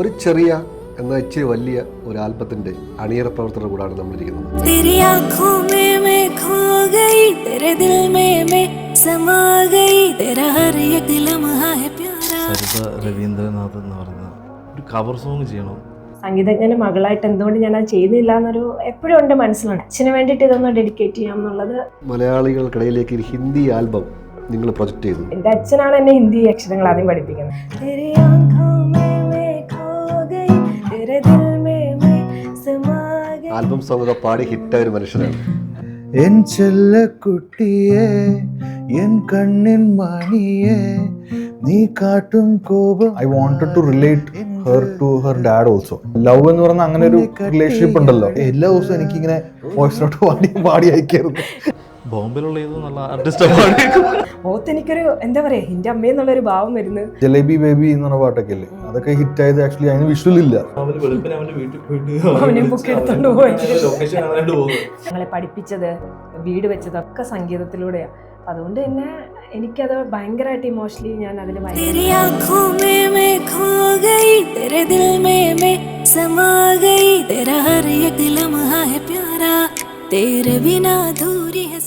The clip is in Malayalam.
ഒരു ചെറിയ എന്നാൽ ഇച്ചിരി വലിയ ഒരു ആൽബത്തിന്റെ അണിയറ പ്രവർത്തന കൂടാണ് നമ്മൾ സരിത രവീന്ദ്രനാഥ് എന്ന് പറഞ്ഞ ഒരു കവർ സോങ് ചെയ്യണം. സംഗീതജ്ഞന് മകളായിട്ട് എന്തുകൊണ്ട് ഞാൻ അത് ചെയ്യുന്നില്ല എന്നൊരു എപ്പോഴും ഉണ്ട് മനസ്സിലാണ്. അച്ഛന് വേണ്ടിയിട്ട് ഇതൊന്ന് ഡെഡിക്കേറ്റ് ചെയ്യാം എന്നുള്ളത് മലയാളികൾക്കിടയിലേക്ക് ഒരു ഹിന്ദി ആൽബം നിങ്ങൾ പ്രൊജക്ട് ചെയ്തു. എന്റെ അച്ഛനാണ് എന്നെ ഹിന്ദി അക്ഷരങ്ങൾ ആദ്യം പഠിപ്പിക്കുന്നത്. ആൽബം സോങ് ഒക്കെ പാടി ഹിറ്റായ ഒരു മനുഷ്യനാണ്. എൻ ചെല്ലക്കുട്ടിയെ എൻ കണ്ണിൻ മണിയെ നീ കാട്ടും കോപം I wanted to relate her to her dad also love എന്ന് പറഞ്ഞ അങ്ങനെ ഒരു റിലേഷൻഷിപ്പ് ഉണ്ടല്ലോ. എല്ലാ ദിവസവും എനിക്കിങ്ങനെ വോയിസ് നോട്ട് പാടി പാടി അയക്കായിരുന്നു ബോംബെയിലുള്ള നല്ല എനിക്കൊരു എന്താ പറയാ എന്റെ ഒരു ഭാവം വരുന്നു. ജലേബി ബേബി എന്ന് പറഞ്ഞ പാട്ടൊക്കെ അല്ലേ അതൊക്കെ ഹിറ്റ് ആയത് ആക്ച്വലി അതിന് വിഷ്വൽ ഇല്ല. അവന് വെളുപ്പിന് അവന്റെ വീട്ടിൽ പോയിട്ട് അവനെ ബുക്ക് എടുത്തോണ്ട് പോയി. ഞങ്ങളെ പഠിപ്പിച്ചത് വീട് വെച്ചതൊക്കെ സംഗീതത്തിലൂടെയാണ് അതുകൊണ്ട് തന്നെ എനിക്കത് ഭയങ്കരമായിട്ട് ഇമോഷണലി ഞാൻ അതിൽ ഭയങ്കര तेरे बिना अधूरी है